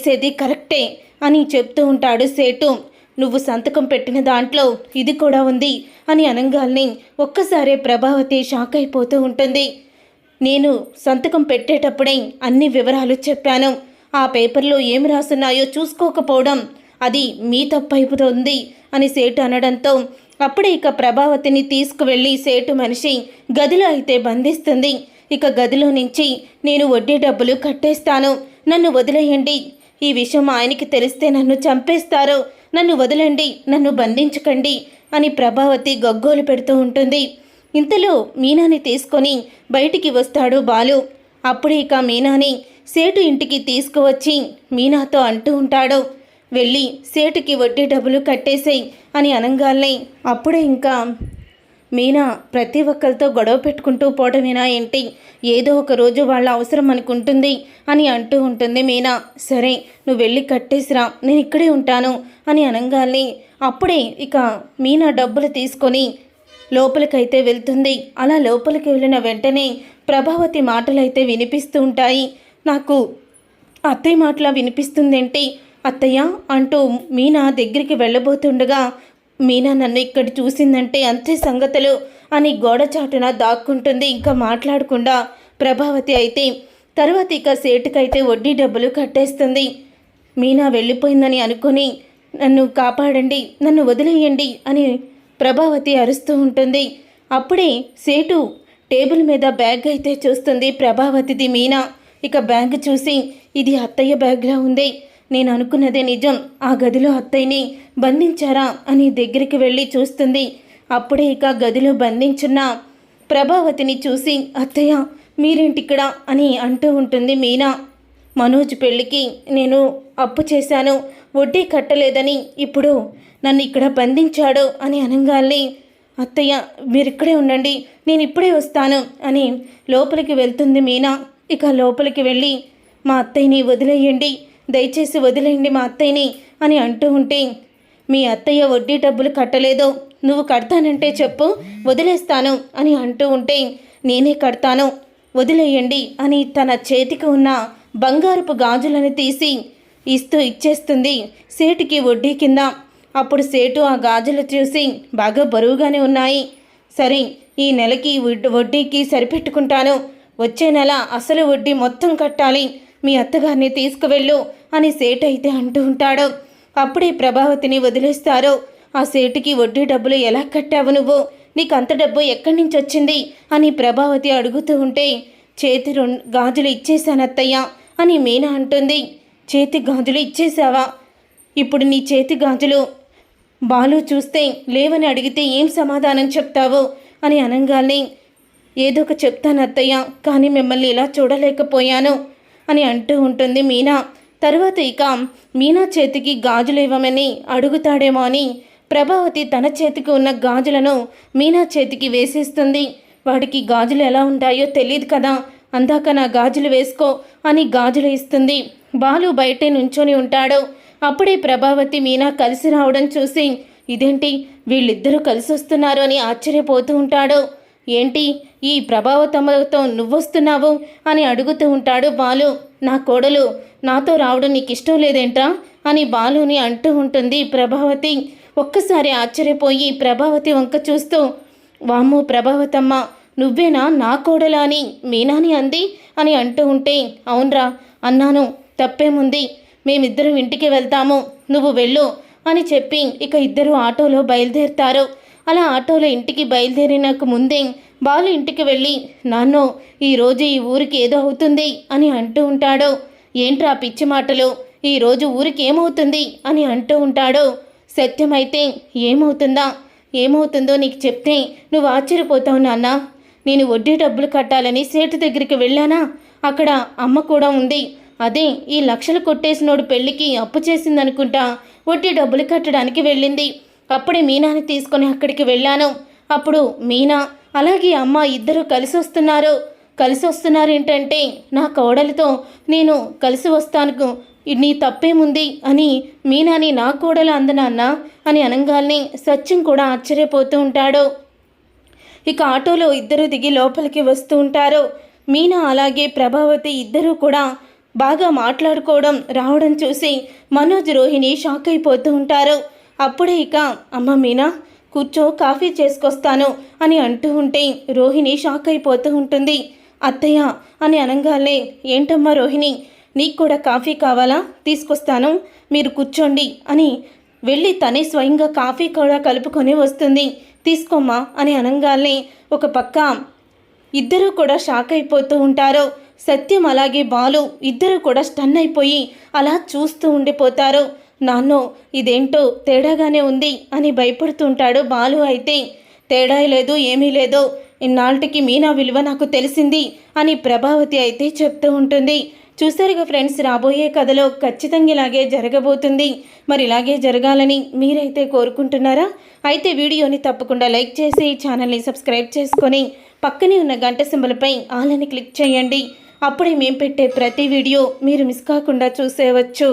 చేసేది కరెక్టే అని చెప్తూ ఉంటాడు సేటు. నువ్వు సంతకం పెట్టిన దాంట్లో ఇది కూడా ఉంది అని అనగాల్ని ఒక్కసారే ప్రభావతి షాక్ అయిపోతూ ఉంటుంది. నేను సంతకం పెట్టేటప్పుడే అన్ని వివరాలు చెప్పాను. ఆ పేపర్లో ఏమి రాస్తున్నాయో చూసుకోకపోవడం అది మీ తప్పైపోతుంది అని సేటు అనడంతో అప్పుడే ఇక ప్రభావతిని తీసుకువెళ్ళి సేటు మనిషి గదిలో అయితే బంధిస్తుంది. ఇక గదిలో నుంచి నేను వడ్డీ డబ్బులు కట్టేస్తాను. నన్ను వదిలేయండి. ఈ విషయం ఆయనకి తెలిస్తే నన్ను చంపేస్తారు. నన్ను వదలండి నన్ను బంధించకండి అని ప్రభావతి గగ్గోలు పెడుతూ ఉంటుంది. ఇంతలో మీనాని తీసుకొని బయటికి వస్తాడు బాలు. అప్పుడే ఇక మీనాని సేటు ఇంటికి తీసుకువచ్చి మీనాతో అంటూ ఉంటాడు. వెళ్ళి సేటుకి వడ్డీ డబ్బులు కట్టేసేయి అని అనగానే అప్పుడే ఇంకా మీనా ప్రతి ఒక్కరితో గొడవ పెట్టుకుంటూ పోవటమేనా ఏంటి? ఏదో ఒక రోజు వాళ్ళ అవసరం అనుకుంటుంది అని అంటూ ఉంటుంది మీనా. సరే నువ్వు వెళ్ళి కట్టేసిరా నేను ఇక్కడే ఉంటాను అని అనగానే అప్పుడే ఇక మీనా డబ్బులు తీసుకొని లోపలికైతే వెళ్తుంది. అలా లోపలికి వెళ్ళిన వెంటనే ప్రభావతి మాటలైతే వినిపిస్తూ ఉంటాయి. నాకు అత్తయ్య మాటలా వినిపిస్తుందేంటి? అత్తయ్య అంటూ మీనా దగ్గరికి వెళ్ళబోతుండగా మీనా నన్ను ఇక్కడ చూసిందంటే అంతే సంగతులు అని గోడ చాటున దాక్కుంటుంది. ఇంకా మాట్లాడకుండా ప్రభావతి అయితే తర్వాత ఇక సేటుకైతే వడ్డీ డబ్బులు కట్టేస్తుంది. మీనా వెళ్ళిపోయిందని అనుకుని నన్ను కాపాడండి నన్ను వదిలేయండి అని ప్రభావతి అరుస్తూ ఉంటుంది. అప్పుడే సేటు టేబుల్ మీద బ్యాగ్ అయితే చూస్తుంది. ప్రభావతిది మీనా. ఇక బ్యాగ్ చూసి ఇది అత్తయ్య బ్యాగ్లా ఉంది. నేను అనుకున్నదే నిజం. ఆ గదిలో అత్తయ్యని బంధించారా అని దగ్గరికి వెళ్ళి చూస్తుంది. అప్పుడే ఇక గదిలో బంధించున్న ప్రభావతిని చూసి అత్తయ్య మీరేంటిక్కడ? అని అంటూ ఉంటుంది మీనా. మనోజ్ పెళ్ళికి నేను అప్పు చేశాను. వడ్డీ కట్టలేదని ఇప్పుడు నన్ను ఇక్కడ బంధించాడు అని అనగాల్ని అత్తయ్య మీరిక్కడే ఉండండి. నేను ఇప్పుడే వస్తాను అని లోపలికి వెళ్తుంది మీనా. ఇక లోపలికి వెళ్ళి మా అత్తయ్యని వదిలేయండి. దయచేసి వదిలేయండి మా అత్తయ్యని అని అంటూ ఉంటే మీ అత్తయ్య వడ్డీ డబ్బులు కట్టలేదు. నువ్వు కడతానంటే చెప్పు వదిలేస్తాను అని అంటూ ఉంటే నేనే కడతాను. వదిలేయండి అని తన చేతికి ఉన్న బంగారపు గాజులను తీసి ఇస్తూ ఇచ్చేస్తుంది సేటుకి వడ్డీ కింద. అప్పుడు సేటు ఆ గాజులు చూసి బాగా బరువుగానే ఉన్నాయి. సరే ఈ నెలకి వడ్- వడ్డీకి సరిపెట్టుకుంటాను. వచ్చే నెల అసలు వడ్డీ మొత్తం కట్టాలి. మీ అత్తగారిని తీసుకువెళ్ళు అని సేటు అయితే అంటూ ఉంటాడు. అప్పుడే ప్రభావతిని వదిలేస్తారు. ఆ సేటుకి వడ్డీ డబ్బులు ఎలా కట్టావు నువ్వు? నీకు అంత డబ్బు ఎక్కడి నుంచి వచ్చింది? అని ప్రభావతి అడుగుతూ ఉంటే చేతి రెండు గాజులు ఇచ్చేశాను అత్తయ్య అని మీనా అంటుంది. చేతి గాజులు ఇచ్చేశావా? ఇప్పుడు నీ చేతి గాజులు బాలు చూస్తే లేవని అడిగితే ఏం సమాధానం చెప్తావు? అని అనగానే ఏదో ఒక చెప్తాను అత్తయ్య కానీ మిమ్మల్ని ఇలా చూడలేకపోయాను. అని అంటూ ఉంటుంది మీనా. తర్వాత ఇక మీనా చేతికి గాజులు ఇవ్వమని అడుగుతాడేమో అని ప్రభావతి తన చేతికి ఉన్న గాజులను మీనా చేతికి వేసేస్తుంది. వాడికి గాజులు ఎలా ఉంటాయో తెలియదు కదా. అందాక నా గాజులు వేసుకో అని గాజులు ఇస్తుంది. బాలు బయటే నుంచొని ఉంటాడు. అప్పుడే ప్రభావతి మీనా కలిసి రావడం చూసి ఇదేంటి? వీళ్ళిద్దరూ కలిసి వస్తున్నారు అని ఆశ్చర్యపోతూ ఉంటాడు. ఏంటి? ఈ ప్రభావతమ్మతో నువ్వొస్తున్నావు? అని అడుగుతూ ఉంటాడు బాలు. నా కోడలు నాతో రావడం నీకు ఇష్టం లేదేంట్రా? అని బాలుని అంటూ ఉంటుంది ప్రభావతి. ఒక్కసారి ఆశ్చర్యపోయి ప్రభావతి వంక చూస్తూ వాము ప్రభావతమ్మ నువ్వేనా నా కోడలా అని మీనాని అంది? అని అంటూ ఉంటే అవునరా అన్నాను. తప్పేముంది? మేమిద్దరం ఇంటికి వెళ్తాము. నువ్వు వెళ్ళు అని చెప్పి ఇక ఇద్దరు ఆటోలో బయలుదేరుతారు. అలా ఆటోలో ఇంటికి బయలుదేరినకు ముందే బాలు ఇంటికి వెళ్ళి నాన్నో ఈరోజు ఈ ఊరికి ఏదో అవుతుంది అని అంటూ ఉంటాడు. ఏంట్రా పిచ్చి మాటలు? ఈరోజు ఊరికి ఏమవుతుంది? అని అంటూ ఉంటాడు. సత్యమైతే ఏమవుతుందా? ఏమవుతుందో నీకు చెప్తే నువ్వు ఆశ్చర్యపోతావు నాన్న. నేను వడ్డీ డబ్బులు కట్టాలని సేటు దగ్గరికి వెళ్ళానా? అక్కడ అమ్మ కూడా ఉంది. అదే ఈ లక్షలు కొట్టేసినోడు పెళ్ళికి అప్పు చేసిందనుకుంటా వడ్డీ డబ్బులు కట్టడానికి వెళ్ళింది. అప్పుడే మీనాని తీసుకొని అక్కడికి వెళ్ళాను. అప్పుడు మీనా అలాగే అమ్మ ఇద్దరు కలిసి వస్తున్నారు. కలిసి వస్తున్నారు ఏంటంటే నా కోడలితో నేను కలిసి వస్తాను. నీ తప్పేముంది అని మీనాని నా కోడలు అందనాన్న అని అనగానే సత్యం కూడా ఆశ్చర్యపోతూ ఉంటాడు. ఇక ఆటోలో ఇద్దరు దిగి లోపలికి వస్తూ ఉంటారు. మీనా అలాగే ప్రభావతి ఇద్దరూ కూడా బాగా మాట్లాడుకోవడం రావడం చూసి మనోజ్ రోహిణి షాక్ అయిపోతూ ఉంటారు. అప్పుడే ఇక అమ్మ మీనా కూర్చో కాఫీ చేసుకొస్తాను అని అంటూ ఉంటే రోహిణి షాక్ అయిపోతూ ఉంటుంది. అత్తయ్య అని అనగానే ఏంటమ్మా రోహిణి నీకు కూడా కాఫీ కావాలా? తీసుకొస్తాను మీరు కూర్చోండి అని వెళ్ళి తనే స్వయంగా కాఫీ కూడా కలుపుకొని వస్తుంది. తీసుకోమ్మా అని అనగానే ఒక పక్క ఇద్దరూ కూడా షాక్ అయిపోతూ ఉంటారు. సత్యం అలాగే బాలు ఇద్దరు కూడా స్టన్ అయిపోయి అలా చూస్తూ ఉండిపోతారు. నాన్నో ఇదేంటో తేడాగానే ఉంది అని భయపడుతుంటాడు బాలు అయితే. తేడా లేదు ఏమీ లేదు. ఇన్నాళ్ళకి మీనా విలువ నాకు తెలిసింది అని ప్రభావతి అయితే చెప్తూ ఉంటుంది. చూసారుగా ఫ్రెండ్స్ రాబోయే కథలో ఖచ్చితంగా ఇలాగే జరగబోతుంది. మరి ఇలాగే జరగాలని మీరైతే కోరుకుంటున్నారా? అయితే వీడియోని తప్పకుండా లైక్ చేసి ఛానల్ని సబ్స్క్రైబ్ చేసుకొని పక్కనే ఉన్న గంట సింబలపై ఆలని క్లిక్ చేయండి. అప్పుడే మేము పెట్టే ప్రతి వీడియో మీరు మిస్ కాకుండా చూసేవచ్చు.